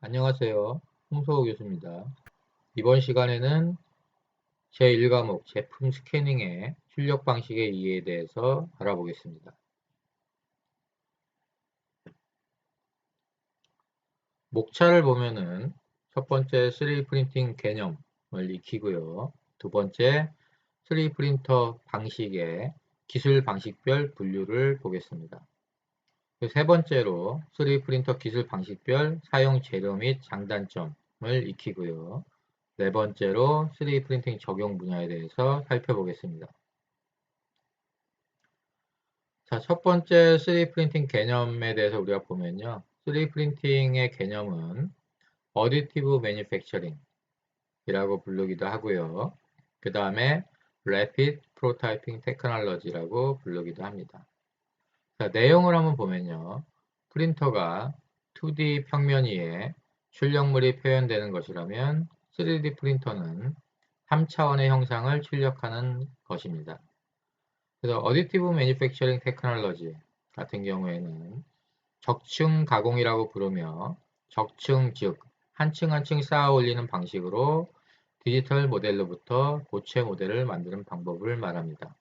안녕하세요. 홍서호 교수입니다. 이번 시간에는 제1과목 제품 스캐닝의 출력 방식의 이해에 대해서 알아보겠습니다. 목차를 보면은 첫 번째 3D 프린팅 개념을 익히고요. 두 번째 3D 프린터 방식의 기술 방식별 분류를 보겠습니다. 세 번째로 3D 프린터 기술 방식별 사용 재료 및 장단점을 익히고요. 네 번째로 3D 프린팅 적용 분야에 대해서 살펴보겠습니다. 자, 첫 번째 3D 프린팅 개념에 대해서 우리가 보면요. 3D 프린팅의 개념은 어디티브 매니팩처링 이라고 부르기도 하고요. 그 다음에 Rapid Prototyping Technology라고 부르기도 합니다. 자, 내용을 한번 보면요. 프린터가 2D 평면 위에 출력물이 표현되는 것이라면 3D 프린터는 3차원의 형상을 출력하는 것입니다. 그래서 어디티브 매니팩처링 테크놀로지 같은 경우에는 적층 가공이라고 부르며 적층 즉 한층 한층 쌓아 올리는 방식으로 디지털 모델로부터 고체 모델을 만드는 방법을 말합니다.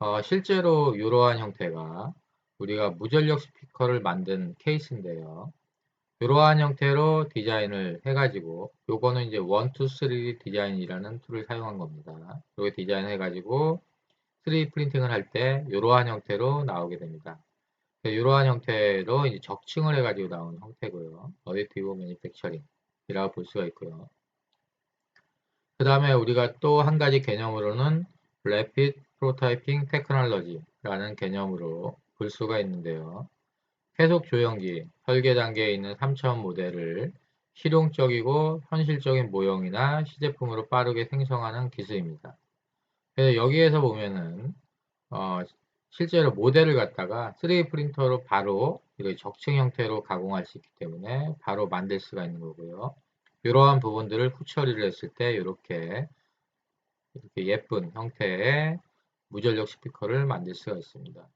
어, 실제로 이러한 형태가 우리가 무전력 스피커를 만든 케이스인데요. 이러한 형태로 디자인을 해가지고 요거는 이제 1, 2, 3 디자인이라는 툴을 사용한 겁니다. 이렇게 디자인 해가지고 3D 프린팅을 할 때 이러한 형태로 나오게 됩니다. 이러한 형태로 이제 적층을 해가지고 나오는 형태고요. 어디티브 매니팩처링이라고 볼 수가 있고요. 그 다음에 우리가 또 한 가지 개념으로는 Rapid Prototyping Technology라는 개념으로 볼 수가 있는데요. 해석 조형기, 설계 단계에 있는 3차원 모델을 실용적이고 현실적인 모형이나 시제품으로 빠르게 생성하는 기술입니다. 그래서 여기에서 보면은 어, 실제로 모델을 갖다가 3D 프린터로 바로 적층 형태로 가공할 수 있기 때문에 바로 만들 수가 있는 거고요. 이러한 부분들을 후처리를 했을 때 이렇게 이렇게 예쁜 형태의 무전력 스피커를 만들 수가 있습니다.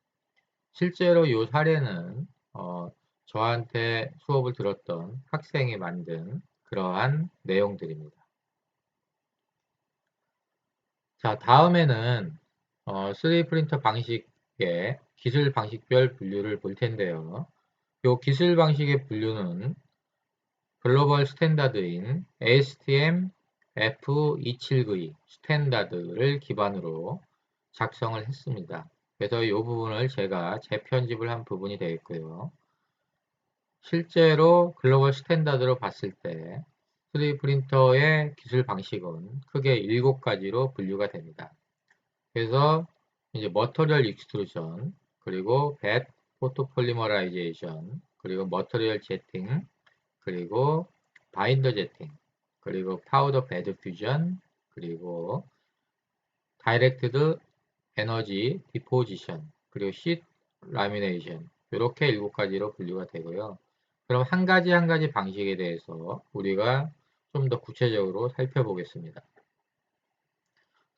실제로 이 사례는 어, 저한테 수업을 들었던 학생이 만든 그러한 내용들입니다. 자, 다음에는 어, 3D 프린터 방식의 기술 방식별 분류를 볼 텐데요. 이 기술 방식의 분류는 글로벌 스탠다드인 ASTM F279 스탠다드를 기반으로 작성을 했습니다. 그래서 이 부분을 제가 재편집을 한 부분이 되겠고요. 실제로 글로벌 스탠다드로 봤을 때 3D 프린터의 기술 방식은 크게 7가지로 분류가 됩니다. 그래서 이제 머터리얼 익스트루전, 그리고 벳 포토폴리머라이제이션, 그리고 머터리얼 제팅, 그리고 바인더 제팅, 그리고 파우더 베드 퓨전, 그리고 다이렉트드 에너지 디포지션, 그리고 시 라미네이션 이렇게 일곱 가지로 분류가 되고요. 그럼 한 가지 한 가지 방식에 대해서 우리가 좀 더 구체적으로 살펴보겠습니다.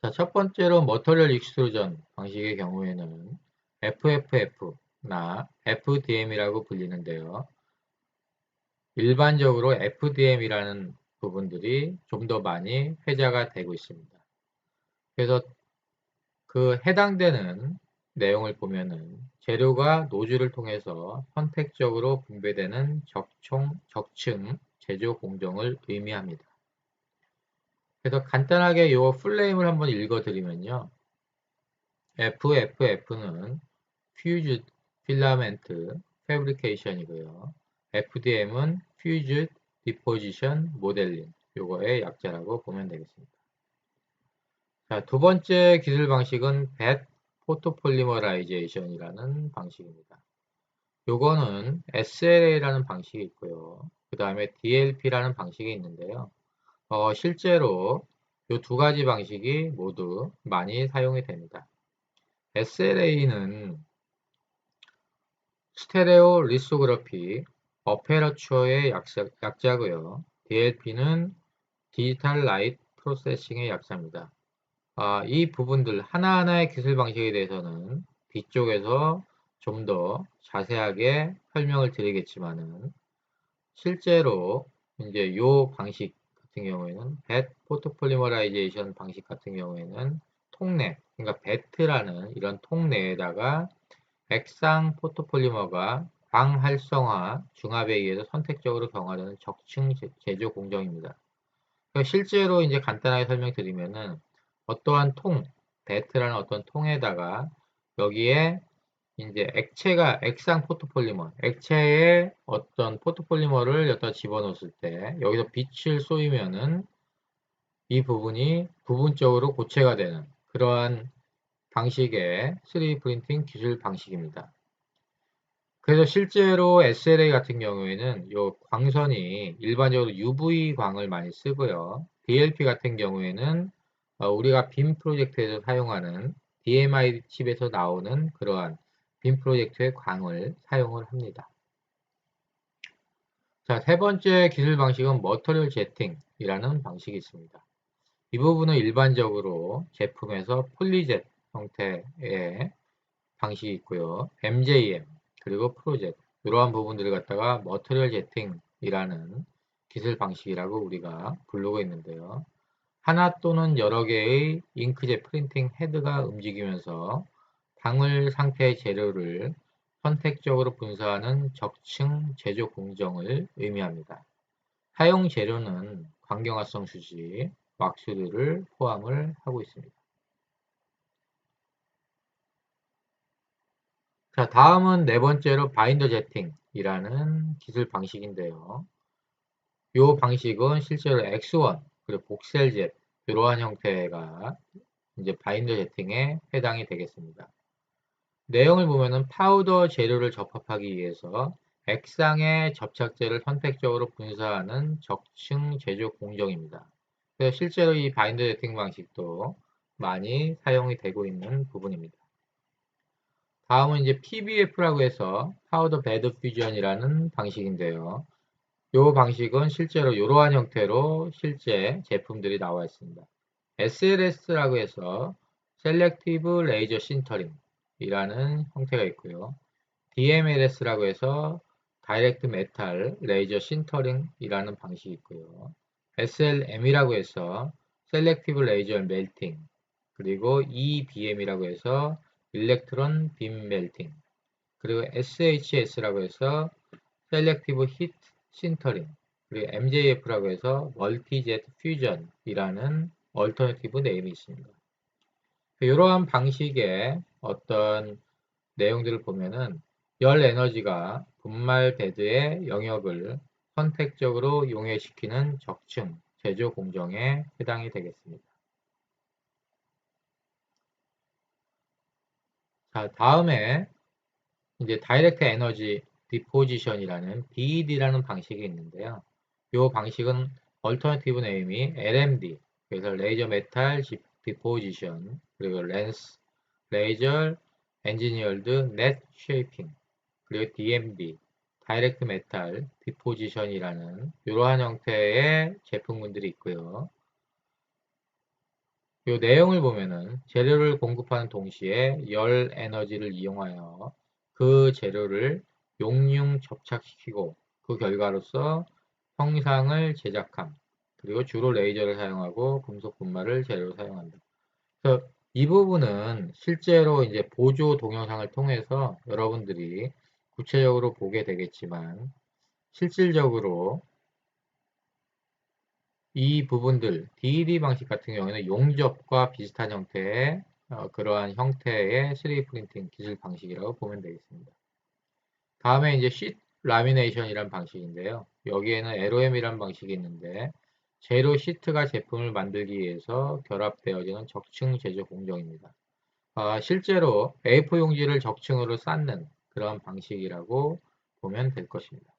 자, 첫 번째로 머터리얼 익스트루전 방식의 경우에는 FFF나 FDM이라고 불리는데요. 일반적으로 FDM이라는 부분들이 좀 더 많이 회자가 되고 있습니다. 그래서 그 해당되는 내용을 보면은 재료가 노즐을 통해서 선택적으로 분배되는 적총, 적층 제조 공정을 의미합니다. 그래서 간단하게 이 풀네임을 한번 읽어드리면요. FFF는 Fused Filament Fabrication이고요. FDM은 Fused Deposition Modeling 요거의 약자라고 보면 되겠습니다. 자, 두 번째 기술 방식은 벳 포토폴리머라이제이션이라는 방식입니다. 요거는 SLA라는 방식이 있고요. 그 다음에 DLP라는 방식이 있는데요. 어, 실제로 이 두 가지 방식이 모두 많이 사용이 됩니다. SLA는 스테레오 리소그래피 어페러추어의 약자, 약자고요. DLP는 디지털 라이트 프로세싱의 약자입니다. 아, 이 부분들 하나하나의 기술 방식에 대해서는 뒤쪽에서 좀 더 자세하게 설명을 드리겠지만은 실제로 이제 요 방식 같은 경우에는 벳 포토폴리머라이제이션 방식 같은 경우에는 통내, 그러니까 베트라는 이런 통내에다가 액상 포토폴리머가 광활성화 중합에 의해서 선택적으로 경화되는 적층 제조 공정입니다. 그러니까 실제로 이제 간단하게 설명드리면은 어떠한 통, 베트라는 어떤 통에다가 여기에 이제 액체가 액상 포토폴리머, 액체에 어떤 포토폴리머를 여기다 집어넣었을 때 여기서 빛을 쏘이면은 이 부분이 부분적으로 고체가 되는 그러한 방식의 3D 프린팅 기술 방식입니다. 그래서 실제로 SLA 같은 경우에는 이 광선이 일반적으로 UV 광을 많이 쓰고요. DLP 같은 경우에는 어, 우리가 빔 프로젝트에서 사용하는 DMI 칩에서 나오는 그러한 빔 프로젝트의 광을 사용을 합니다. 자, 세 번째 기술 방식은 머터리얼 제팅이라는 방식이 있습니다. 이 부분은 일반적으로 제품에서 폴리젯 형태의 방식이 있고요. MJM, 그리고 프로젝트 이러한 부분들을 갖다가 머터리얼 제팅이라는 기술 방식이라고 우리가 부르고 있는데요. 하나 또는 여러 개의 잉크젯 프린팅 헤드가 움직이면서 방울 상태의 재료를 선택적으로 분사하는 적층 제조 공정을 의미합니다. 사용 재료는 광경화성 수지, 왁스들을 포함을 하고 있습니다. 자, 다음은 네 번째로 바인더 제팅이라는 기술 방식인데요. 이 방식은 실제로 X1 그리고 복셀젯 이러한 형태가 이제 바인더 제팅에 해당이 되겠습니다. 내용을 보면은 파우더 재료를 접합하기 위해서 액상의 접착제를 선택적으로 분사하는 적층 제조 공정입니다. 그래서 실제로 이 바인더 제팅 방식도 많이 사용이 되고 있는 부분입니다. 다음은 이제 PBF라고 해서 파우더 베드 퓨전이라는 방식인데요. 이 방식은 실제로 이러한 형태로 실제 제품들이 나와 있습니다. SLS라고 해서 셀렉티브 레이저 신터링 이라는 형태가 있고요. DMLS라고 해서 다이렉트 메탈 레이저 신터링 이라는 방식이 있고요. SLM이라고 해서 셀렉티브 레이저 멜팅 그리고 EBM이라고 해서 일렉트론 빔 멜팅 그리고 SHS라고 해서 셀렉티브 히트 신터링 그리고 MJF라고 해서 멀티젯 퓨전이라는 얼터너티브 네임이 있습니다. 이러한 방식의 어떤 내용들을 보면은 열 에너지가 분말 베드의 영역을 선택적으로 용해시키는 적층 제조 공정에 해당이 되겠습니다. 자, 다음에 이제 다이렉트 에너지 디포지션이라는 DED라는 방식이 있는데요. 이 방식은 얼터너티브 네임이 LMD, 그래서 레이저 메탈 디포지션, 그리고 렌스, 레이저 엔지니어드 넷 쉐이핑, 그리고 DMD, 다이렉트 메탈 디포지션이라는 이러한 형태의 제품군들이 있고요. 이 내용을 보면은 재료를 공급하는 동시에 열 에너지를 이용하여 그 재료를 용융 접착시키고 그 결과로서 형상을 제작함 그리고 주로 레이저를 사용하고 금속 분말을 재료로 사용한다. 그래서 이 부분은 실제로 이제 보조 동영상을 통해서 여러분들이 구체적으로 보게 되겠지만 실질적으로 이 부분들 DED 방식 같은 경우에는 용접과 비슷한 형태의 어, 그러한 형태의 3D 프린팅 기술 방식이라고 보면 되겠습니다. 다음에 이제 시 라미네이션이란 방식인데요. 여기에는 LOM이란 방식이 있는데 재료 시트가 제품을 만들기 위해서 결합되어지는 적층 제조 공정입니다. 아, 실제로 A4 용지를 적층으로 쌓는 그런 방식이라고 보면 될 것입니다.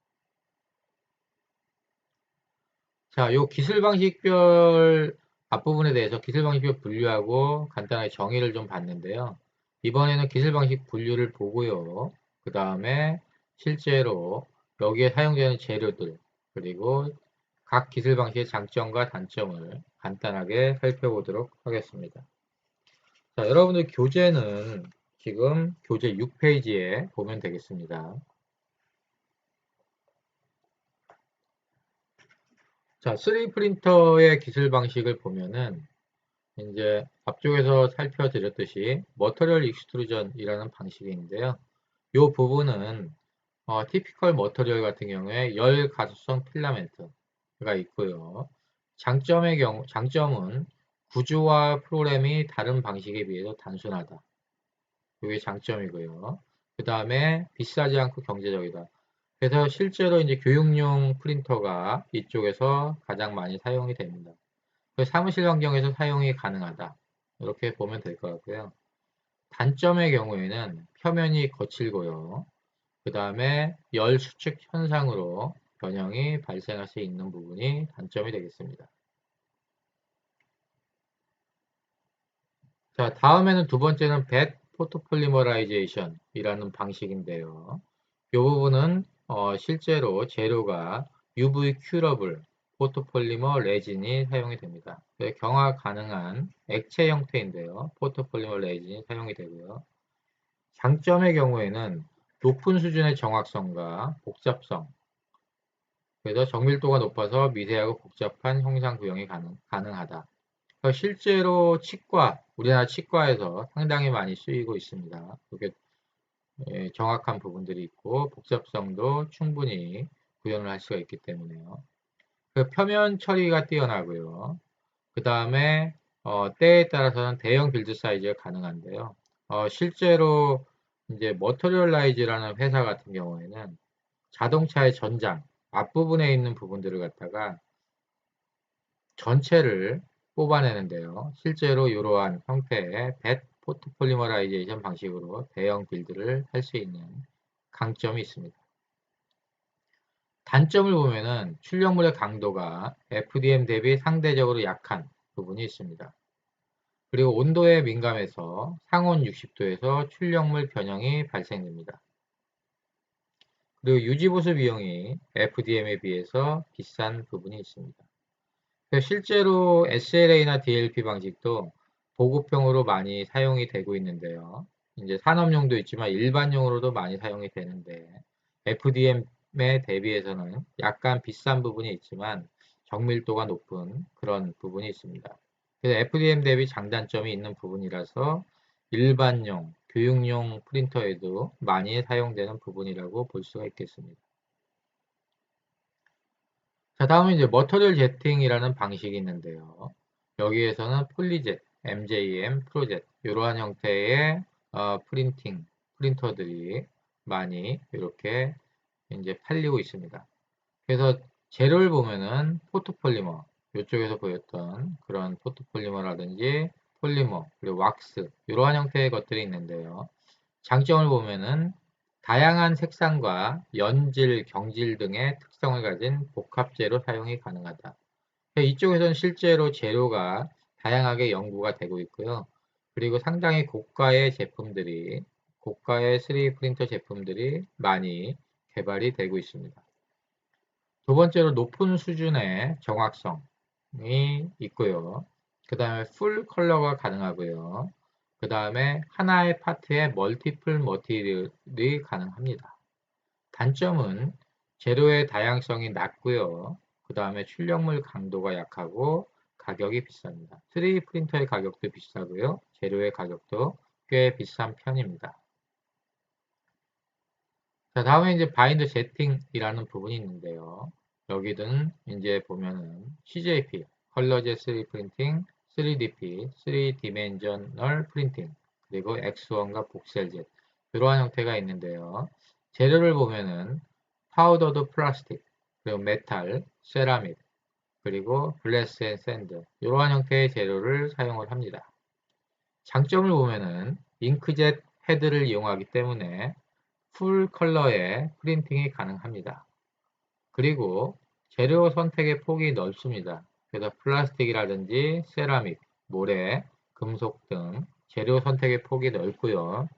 자, 요 기술 방식별 앞부분에 대해서 기술 방식별 분류하고 간단하게 정의를 좀 봤는데요. 이번에는 기술 방식 분류를 보고요. 그 다음에 실제로 여기에 사용되는 재료들 그리고 각 기술 방식의 장점과 단점을 간단하게 살펴보도록 하겠습니다. 자, 여러분들 교재는 지금 교재 6페이지에 보면 되겠습니다. 자, 3D 프린터의 기술 방식을 보면은 이제 앞쪽에서 살펴드렸듯이 머터리얼 익스트루전이라는 방식이 있는데요. 이 부분은 어, 티피컬 머터리얼 같은 경우에 열 가속성 필라멘트가 있고요. 장점의 경우 장점은 구조와 프로그램이 다른 방식에 비해서 단순하다. 이게 장점이고요. 그 다음에 비싸지 않고 경제적이다. 그래서 실제로 이제 교육용 프린터가 이쪽에서 가장 많이 사용이 됩니다. 사무실 환경에서 사용이 가능하다. 이렇게 보면 될 것 같고요. 단점의 경우에는 표면이 거칠고요. 그 다음에 열 수축 현상으로 변형이 발생할 수 있는 부분이 단점이 되겠습니다. 자, 다음에는 두 번째는 벳 포토폴리머라이제이션 이라는 방식인데요. 이 부분은 어, 실제로 재료가 UV 큐러블 포토폴리머 레진이 사용이 됩니다. 경화 가능한 액체 형태인데요. 포토폴리머 레진이 사용이 되고요. 장점의 경우에는 높은 수준의 정확성과 복잡성 그래서 정밀도가 높아서 미세하고 복잡한 형상 구형이 가능, 가능하다. 실제로 치과, 우리나라 치과에서 상당히 많이 쓰이고 있습니다. 그게 예, 정확한 부분들이 있고 복잡성도 충분히 구현을 할 수가 있기 때문에요. 그 표면 처리가 뛰어나고요. 그 다음에 어, 때에 따라서는 대형 빌드 사이즈가 가능한데요. 어, 실제로 이제 머터리얼라이즈라는 회사 같은 경우에는 자동차의 전장 앞부분에 있는 부분들을 갖다가 전체를 뽑아내는데요. 실제로 이러한 형태의 벳 포트폴리머라이제이션 방식으로 대형 빌드를 할 수 있는 강점이 있습니다. 단점을 보면은 출력물의 강도가 FDM 대비 상대적으로 약한 부분이 있습니다. 그리고 온도에 민감해서 상온 60도에서 출력물 변형이 발생됩니다. 그리고 유지보수 비용이 FDM에 비해서 비싼 부분이 있습니다. 실제로 SLA나 DLP 방식도 보급형으로 많이 사용이 되고 있는데요. 이제 산업용도 있지만 일반용으로도 많이 사용이 되는데 FDM에 대비해서는 약간 비싼 부분이 있지만 정밀도가 높은 그런 부분이 있습니다. 그래서 FDM 대비 장단점이 있는 부분이라서 일반용, 교육용 프린터에도 많이 사용되는 부분이라고 볼 수가 있겠습니다. 자, 다음은 이제 머터리얼 제팅이라는 방식이 있는데요. 여기에서는 폴리젯, MJM, 프로젯 이러한 형태의 어, 프린팅, 프린터들이 많이 이렇게 이제 팔리고 있습니다. 그래서 재료를 보면은 포토폴리머, 이쪽에서 보였던 그런 포토폴리머라든지 폴리머, 그리고 왁스 이러한 형태의 것들이 있는데요. 장점을 보면은 다양한 색상과 연질, 경질 등의 특성을 가진 복합재로 사용이 가능하다. 이쪽에서는 실제로 재료가 다양하게 연구가 되고 있고요. 그리고 상당히 고가의 제품들이, 고가의 3D 프린터 제품들이 많이 개발이 되고 있습니다. 두 번째로 높은 수준의 정확성 이 있고요. 그 다음에 풀 컬러가 가능하고요. 그 다음에 하나의 파트에 멀티플 머티리얼이 가능합니다. 단점은 재료의 다양성이 낮고요. 그 다음에 출력물 강도가 약하고 가격이 비쌉니다. 3D 프린터의 가격도 비싸고요. 재료의 가격도 꽤 비싼 편입니다. 자, 다음에 이제 바인드 세팅이라는 부분이 있는데요. 여기든 이제 보면은 CJP, 컬러제 3D 프린팅, 3DP, 3디멘셔널 프린팅, 그리고 X1과 복셀젯 이러한 형태가 있는데요. 재료를 보면은 파우더드 플라스틱, 그리고 메탈, 세라믹, 그리고 블레스 앤 샌드 이러한 형태의 재료를 사용을 합니다. 장점을 보면은 잉크젯 헤드를 이용하기 때문에 풀 컬러의 프린팅이 가능합니다. 그리고 재료 선택의 폭이 넓습니다. 그래서 플라스틱이라든지 세라믹, 모래, 금속 등 재료 선택의 폭이 넓고요.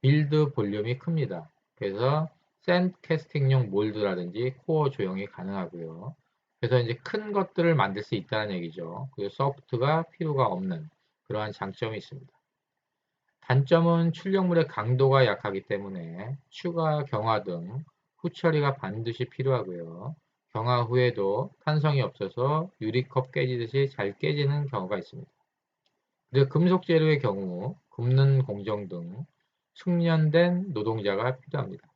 빌드 볼륨이 큽니다. 그래서 샌드 캐스팅용 몰드라든지 코어 조형이 가능하고요. 그래서 이제 큰 것들을 만들 수 있다는 얘기죠. 그리고 소프트가 필요가 없는 그러한 장점이 있습니다. 단점은 출력물의 강도가 약하기 때문에 추가 경화 등 후처리가 반드시 필요하고요. 경화 후에도 탄성이 없어서 유리컵 깨지듯이 잘 깨지는 경우가 있습니다. 그리고 금속 재료의 경우 굽는 공정 등 숙련된 노동자가 필요합니다.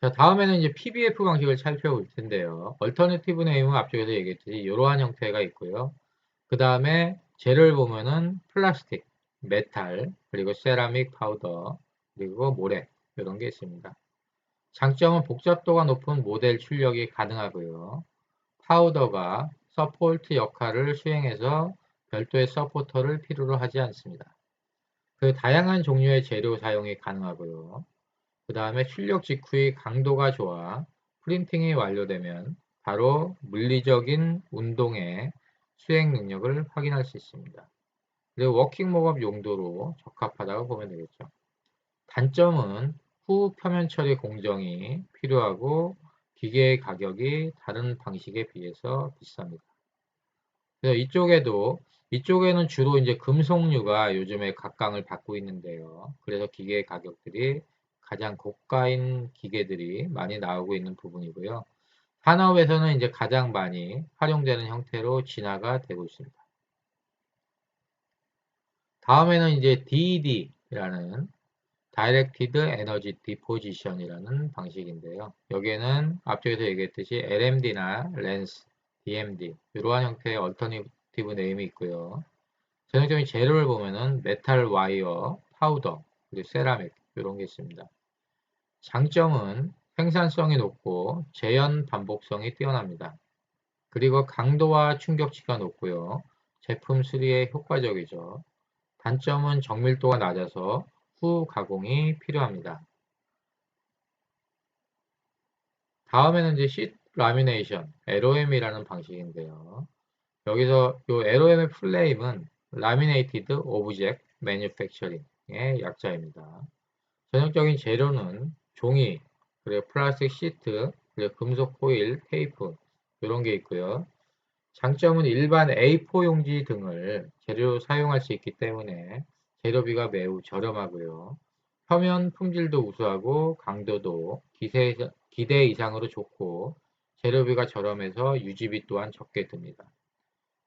자, 다음에는 이제 PBF 방식을 살펴볼 텐데요. 얼터너티브 네임은 앞쪽에서 얘기했듯이 이러한 형태가 있고요. 그 다음에 재료를 보면은 플라스틱, 메탈, 그리고 세라믹 파우더, 그리고 모래 이런 게 있습니다. 장점은 복잡도가 높은 모델 출력이 가능하고요. 파우더가 서포트 역할을 수행해서 별도의 서포터를 필요로 하지 않습니다. 그 다양한 종류의 재료 사용이 가능하고요. 그 다음에 출력 직후의 강도가 좋아 프린팅이 완료되면 바로 물리적인 운동의 수행 능력을 확인할 수 있습니다. 그리고 워킹 목업 용도로 적합하다고 보면 되겠죠. 단점은 후 표면 처리 공정이 필요하고 기계의 가격이 다른 방식에 비해서 비쌉니다. 그래서 이쪽에도 이쪽에는 주로 이제 금속류가 요즘에 각광을 받고 있는데요. 그래서 기계의 가격들이 가장 고가인 기계들이 많이 나오고 있는 부분이고요. 산업에서는 이제 가장 많이 활용되는 형태로 진화가 되고 있습니다. 다음에는 이제 DED라는 Directed Energy Deposition이라는 방식인데요. 여기에는 앞쪽에서 얘기했듯이 LMD나 렌스, DMD 이러한 형태의 얼터니티브 네임이 있고요. 전형적인 재료를 보면은 메탈 와이어, 파우더, 그리고 세라믹 이런 게 있습니다. 장점은 생산성이 높고 재현 반복성이 뛰어납니다. 그리고 강도와 충격치가 높고요. 제품 수리에 효과적이죠. 단점은 정밀도가 낮아서 후 가공이 필요합니다. 다음에는 이제 시 라미네이션, LOM이라는 방식인데요. 여기서 이 LOM의 플레임은 Laminated Object Manufacturing의 약자입니다. 전형적인 재료는 종이, 그리고 플라스틱 시트, 그리고 금속 포일, 테이프 이런 게 있고요. 장점은 일반 A4 용지 등을 재료 사용할 수 있기 때문에 재료비가 매우 저렴하고요. 표면 품질도 우수하고 강도도 기대 이상으로 좋고 재료비가 저렴해서 유지비 또한 적게 듭니다.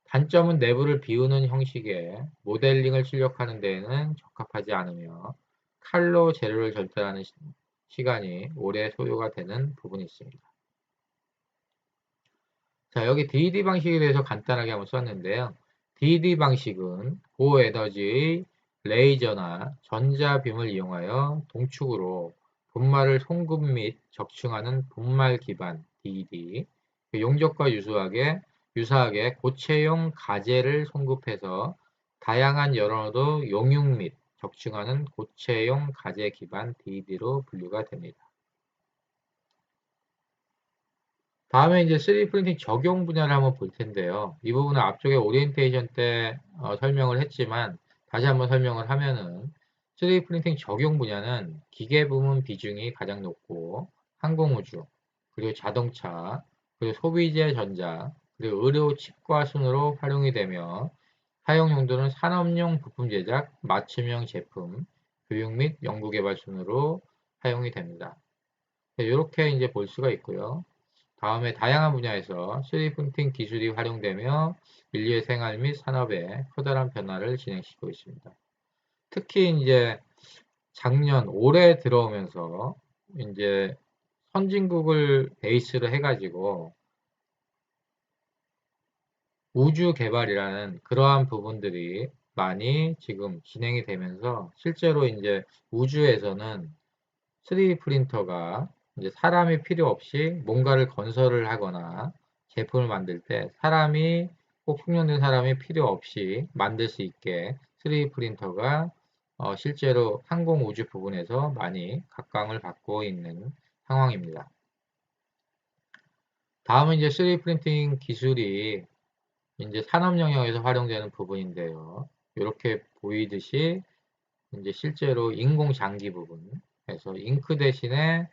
단점은 내부를 비우는 형식의 모델링을 출력하는 데에는 적합하지 않으며 칼로 재료를 절단하는 시간이 오래 소요가 되는 부분이 있습니다. 자, 여기 DD 방식에 대해서 간단하게 한번 썼는데요. DD 방식은 고에너지의 레이저나 전자빔을 이용하여 동축으로 분말을 송급 및 적층하는 분말 기반 DD, 용접과 유사하게, 유사하게 고체용 가제를 송급해서 다양한 열원으로 용융 및 적층하는 고체용 가제 기반 DD로 분류가 됩니다. 다음에 이제 3D 프린팅 적용 분야를 한번 볼 텐데요. 이 부분은 앞쪽에 오리엔테이션 때 어, 설명을 했지만 다시 한번 설명을 하면은 3D 프린팅 적용 분야는 기계 부문 비중이 가장 높고 항공우주, 그리고 자동차, 그리고 소비재 전자, 그리고 의료 치과 순으로 활용이 되며 사용 용도는 산업용 부품 제작, 맞춤형 제품, 교육 및 연구개발 순으로 사용이 됩니다. 이렇게 이제 볼 수가 있고요. 다음에 다양한 분야에서 3D 프린팅 기술이 활용되며 인류의 생활 및 산업에 커다란 변화를 진행시키고 있습니다. 특히 이제 작년 올해 들어오면서 이제 선진국을 베이스로 해가지고 우주 개발이라는 그러한 부분들이 많이 지금 진행이 되면서 실제로 이제 우주에서는 3D 프린터가 이제 사람이 필요 없이 뭔가를 건설을 하거나 제품을 만들 때 사람이 꼭 숙련된 사람이 필요 없이 만들 수 있게 3D 프린터가 어 실제로 항공 우주 부분에서 많이 각광을 받고 있는 상황입니다. 다음은 이제 3D 프린팅 기술이 이제 산업 영역에서 활용되는 부분인데요. 이렇게 보이듯이 이제 실제로 인공 장기 부분에서 잉크 대신에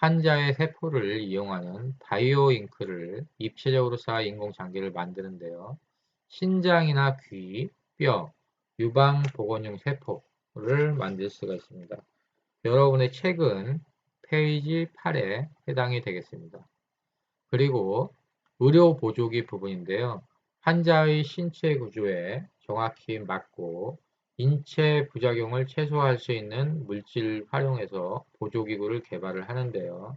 환자의 세포를 이용하는 바이오 잉크를 입체적으로 쌓아 인공 장기를 만드는데요. 신장이나 귀, 뼈, 유방 복원용 세포를 만들 수가 있습니다. 여러분의 책은 페이지 8에 해당이 되겠습니다. 그리고 의료 보조기 부분인데요. 환자의 신체 구조에 정확히 맞고 인체 부작용을 최소화할 수 있는 물질 활용해서 보조기구를 개발을 하는데요.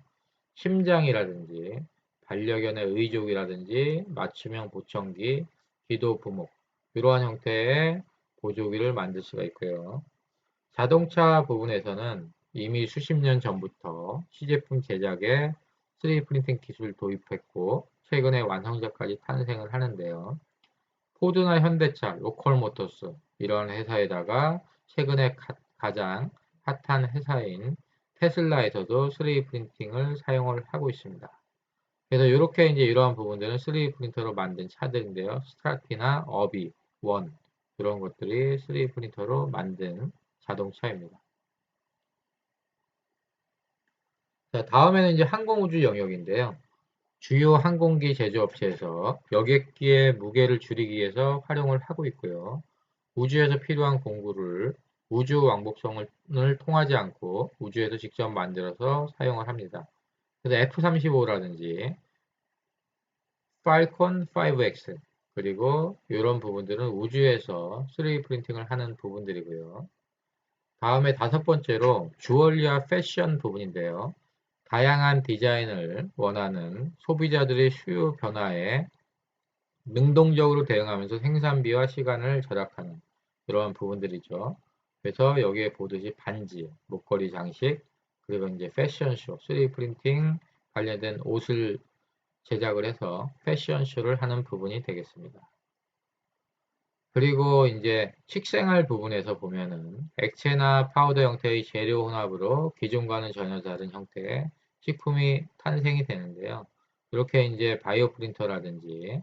심장이라든지 반려견의 의족이라든지 맞춤형 보청기, 기도 부목 이러한 형태의 보조기를 만들 수가 있고요. 자동차 부분에서는 이미 수십 년 전부터 시제품 제작에 3D 프린팅 기술을 도입했고 최근에 완성작까지 탄생을 하는데요. 포드나 현대차, 로컬모터스 이런 회사에다가 최근에 가, 장 핫한 회사인 테슬라에서도 3D 프린팅을 사용을 하고 있습니다. 그래서 이렇게 이제 이러한 부분들은 3D 프린터로 만든 차들인데요. 스트라티나 어비, 원 이런 것들이 3D 프린터로 만든 자동차입니다. 자, 다음에는 이제 항공우주 영역인데요. 주요 항공기 제조업체에서 여객기의 무게를 줄이기 위해서 활용을 하고 있고요. 우주에서 필요한 공구를 우주 왕복성을 통하지 않고 우주에서 직접 만들어서 사용을 합니다. 그래서 F-35라든지 팔콘 5X 그리고 이런 부분들은 우주에서 3D 프린팅을 하는 부분들이고요. 다음에 다섯 번째로 주얼리와 패션 부분인데요. 다양한 디자인을 원하는 소비자들의 수요 변화에 능동적으로 대응하면서 생산비와 시간을 절약하는 그런 부분들이죠. 그래서 여기에 보듯이 반지, 목걸이 장식, 그리고 이제 패션쇼, 3D 프린팅 관련된 옷을 제작을 해서 패션쇼를 하는 부분이 되겠습니다. 그리고 이제 식생활 부분에서 보면은 액체나 파우더 형태의 재료 혼합으로 기존과는 전혀 다른 형태의 식품이 탄생이 되는데요. 이렇게 이제 바이오 프린터라든지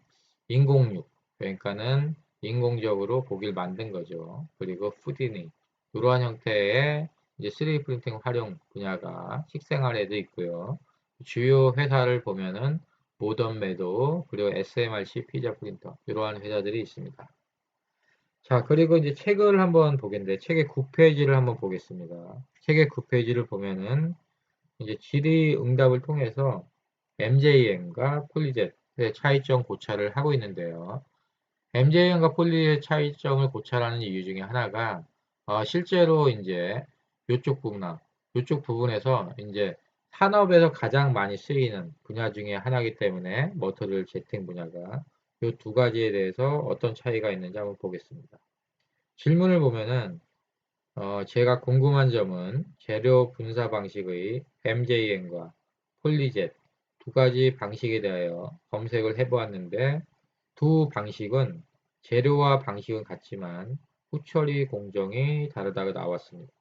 인공육, 그러니까는 인공적으로 고기를 만든 거죠. 그리고 푸디닝, 이러한 형태의 이제 3D 프린팅 활용 분야가 식생활에도 있고요. 주요 회사를 보면은 모던 매도 그리고 SMRC 피자 프린터 이러한 회사들이 있습니다. 자 그리고 이제 책을 한번 보겠는데 책의 9페이지를 한번 보겠습니다. 책의 9페이지를 보면은 이제 질의 응답을 통해서 MJM과 폴리젯의 차이점 고찰을 하고 있는데요. MJM과 폴리젯 차이점을 고찰하는 이유 중에 하나가 어, 실제로 이제 이쪽 부분, 이쪽 부분에서 이제 산업에서 가장 많이 쓰이는 분야 중에 하나이기 때문에 머터리얼 제팅 분야가 이 두 가지에 대해서 어떤 차이가 있는지 한번 보겠습니다. 질문을 보면은 어, 제가 궁금한 점은 재료 분사 방식의 MJN과 폴리젯 두 가지 방식에 대하여 검색을 해보았는데 두 방식은 재료와 방식은 같지만 후처리 공정이 다르다고 나왔습니다.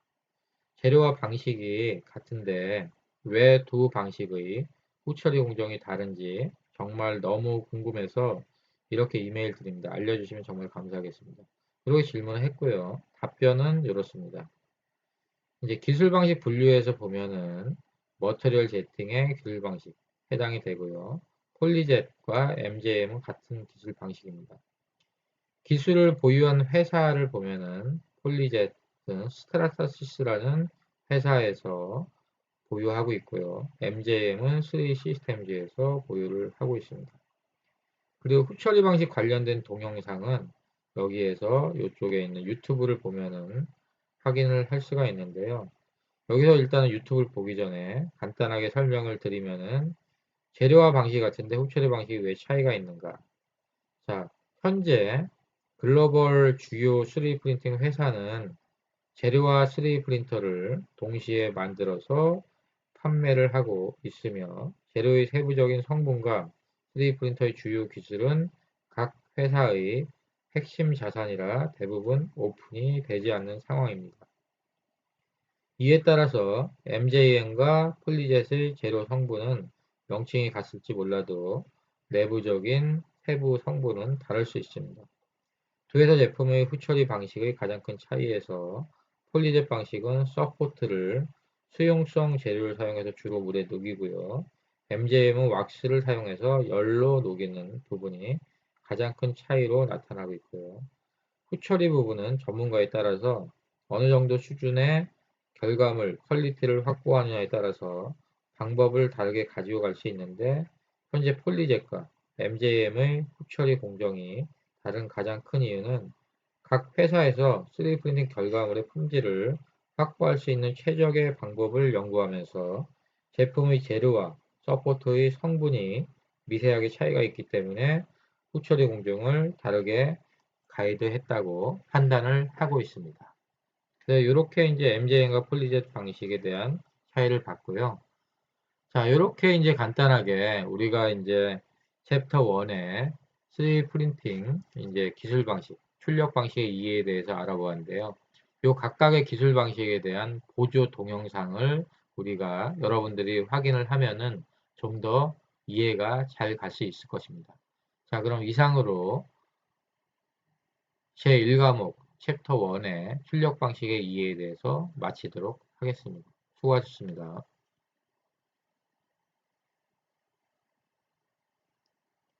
재료와 방식이 같은데 왜 두 방식의 후처리 공정이 다른지 정말 너무 궁금해서 이렇게 이메일 드립니다. 알려주시면 정말 감사하겠습니다. 그리고 질문을 했고요. 답변은 이렇습니다. 이제 기술 방식 분류에서 보면은 머터리얼 제팅의 기술 방식 해당이 되고요. 폴리젯과 MJM은 같은 기술 방식입니다. 기술을 보유한 회사를 보면은 폴리젯은 스트라타시스라는 회사에서 보유하고 있고요. MJM은 3 시스템즈에서 보유를 하고 있습니다. 그리고 후처리 방식 관련된 동영상은 여기에서 이쪽에 있는 유튜브를 보면은 확인을 할 수가 있는데요. 여기서 일단은 유튜브를 보기 전에 간단하게 설명을 드리면은 재료와 방식 같은데 후처리 방식이 왜 차이가 있는가? 자, 현재 글로벌 주요 3D 프린팅 회사는 재료와 3D 프린터를 동시에 만들어서 판매를 하고 있으며 재료의 세부적인 성분과 3D 프린터의 주요 기술은 각 회사의 핵심 자산이라 대부분 오픈이 되지 않는 상황입니다. 이에 따라서 MJN과 폴리젯의 재료 성분은 명칭이 같을지 몰라도 내부적인 세부 성분은 다를 수 있습니다. 두 회사 제품의 후처리 방식의 가장 큰 차이에서 폴리젯 방식은 서포트를 수용성 재료를 사용해서 주로 물에 녹이고요. MJM은 왁스를 사용해서 열로 녹이는 부분이 가장 큰 차이로 나타나고 있고요. 후처리 부분은 전문가에 따라서 어느 정도 수준의 결과물, 퀄리티를 확보하느냐에 따라서 방법을 다르게 가지고 갈 수 있는데 현재 폴리젯과 MJM의 후처리 공정이 다른 가장 큰 이유는 각 회사에서 3D 프린팅 결과물의 품질을 확보할 수 있는 최적의 방법을 연구하면서 제품의 재료와 서포트의 성분이 미세하게 차이가 있기 때문에 후처리 공정을 다르게 가이드했다고 판단을 하고 있습니다. 네, 이렇게 이제 MJN과 폴리젯 방식에 대한 차이를 봤고요. 자, 이렇게 이제 간단하게 우리가 이제 챕터 1의 3D 프린팅 이제 기술 방식, 출력 방식의 이해에 대해서 알아보았는데요. 요 각각의 기술 방식에 대한 보조 동영상을 우리가 여러분들이 확인을 하면은 좀 더 이해가 잘 갈 수 있을 것입니다. 자, 그럼 이상으로 제1과목 챕터 1의 출력 방식의 이해에 대해서 마치도록 하겠습니다. 수고하셨습니다.